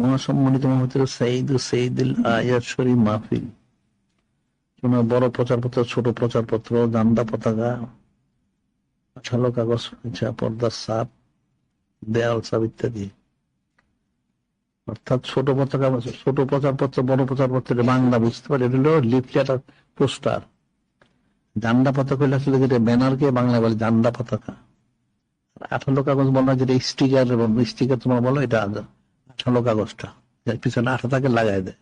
মহাসম্মানিত মোহাম্মদ সাইদ সঈদুল আয়াত শরীফ মাহফিল। কোন বড় প্রচারপত্র, ছোট প্রচারপত্র জান্দা পতাকা আঠালো কাগজ পর্দার সাপ, দেয়াল, সাপ ইত্যাদি। অর্থাৎ ছোট পতাকা, ছোট প্রচারপত্র, বড় প্রচারপত্রের বাংলা, বুঝতে পারে এটা হলো লিফলেট আর পোস্টার। জান্ডা পতাকা হলে আসলে যেটা ব্যানারকে বাংলা বলে জান্ডা পতাকা। আঠালো কাগজ বলা যেটা স্টিকার স্টিকার তোমার বলো, এটা আঠালো কাগজটা। যার পিছনে আঠা থাকে লাগাই দেয়।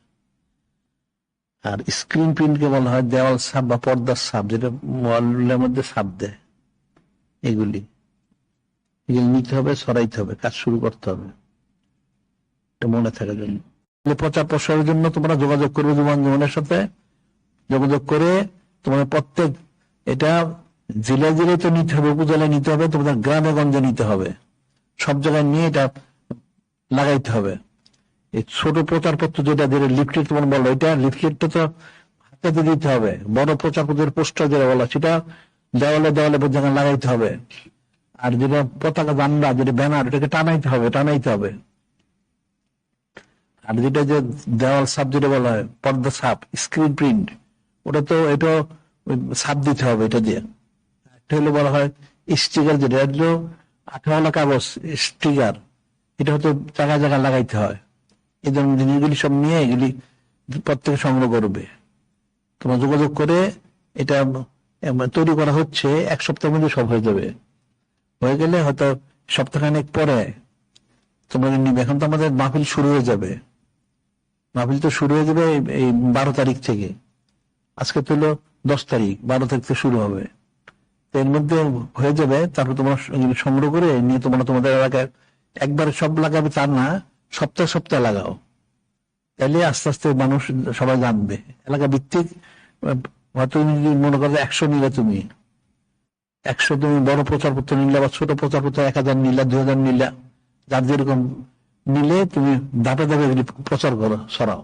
আর স্ক্রিন প্রিন্টকে বলা হয় দেওয়াল সাপ বা পর্দার সাপ যেটা ওয়ালের মধ্যে সাপ দেয়। এগুলি। এগুলি নিতে হবে, সরাইতে হবে, কাজ শুরু করতে হবে। মনে থাকার জন্য। প্রচার প্রসারের জন্য তোমরা যোগাযোগ করবে জীবন জীবনের সাথে। যোগাযোগ করে তোমাদের প্রত্যেক, এটা জেলায় জেলায় তো নিতে হবে, উপজেলায় নিতে হবে, তোমাদের গ্রামে গঞ্জে নিতে হবে। সব জায়গায় নিয়ে এটা লাগাইতে হবে। এই ছোট প্রচারপত্র যেটা যেটা লিফলেট তোমার বলো, এটা লিফলেটটা তো হাতে দিতে হবে। বড় প্রচারপত্রের পোস্টার যেটা বলা, সেটা দেওয়ালে দেওয়ালে জায়গায় লাগাইতে হবে। আর যেটা পতাকা জান্ডা যেটা ব্যানার এটাকে টানাইতে হবে টানাইতে হবে। আর যেটা যে দেওয়াল সাপ যেটা বলা হয়, পর্দা সাপ স্ক্রিন প্রিন্ট ওটা তো এটা সাপ দিতে হবে এটা দিয়ে। একটা হলো বলা হয় স্টিকার যেটা হলো আঠাওয়ালা কাগজ, স্টিকার। এটা হয়তো জায়গায় জায়গায় লাগাইতে হয়। এই ধরনের জিনিসগুলি সব নিয়ে এগুলি প্রত্যেকে সংগ্রহ করবে। তোমার যোগাযোগ করে এটা তৈরি করা হচ্ছে, এক সপ্তাহের মধ্যে সব হয়ে যাবে। হয়ে গেলে হয়তো সপ্তাহখানেক পরে তোমরা নিবে এখন তো আমাদের মাহফিল শুরু হয়ে যাবে। মাহফিল তো শুরু হয়ে যাবে এই- বারো তারিখ থেকে। আজকে তো হলো দশ তারিখ, বারো তারিখ থেকে শুরু হবে। এর মধ্যে হয়ে যাবে, তারপর তোমরা সংগ্রহ করে নিয়ে তোমরা তোমাদের এলাকায় একবারে সব লাগাবে তা না, সপ্তাহে সপ্তাহে লাগাও। তাহলে আস্তে আস্তে মানুষ সবাই জানবে। এলাকা ভিত্তিক, হয়তো মনে করো একশো নিলে তুমি, একশো তুমি বড় প্রচারপত্র নিলে বা ছোট প্রচারপত্র, এক হাজার নিলা দুই হাজার নিলা, যার যেরকম নিলে তুমি ধাপে ধাপে প্রচার করো, সরাও।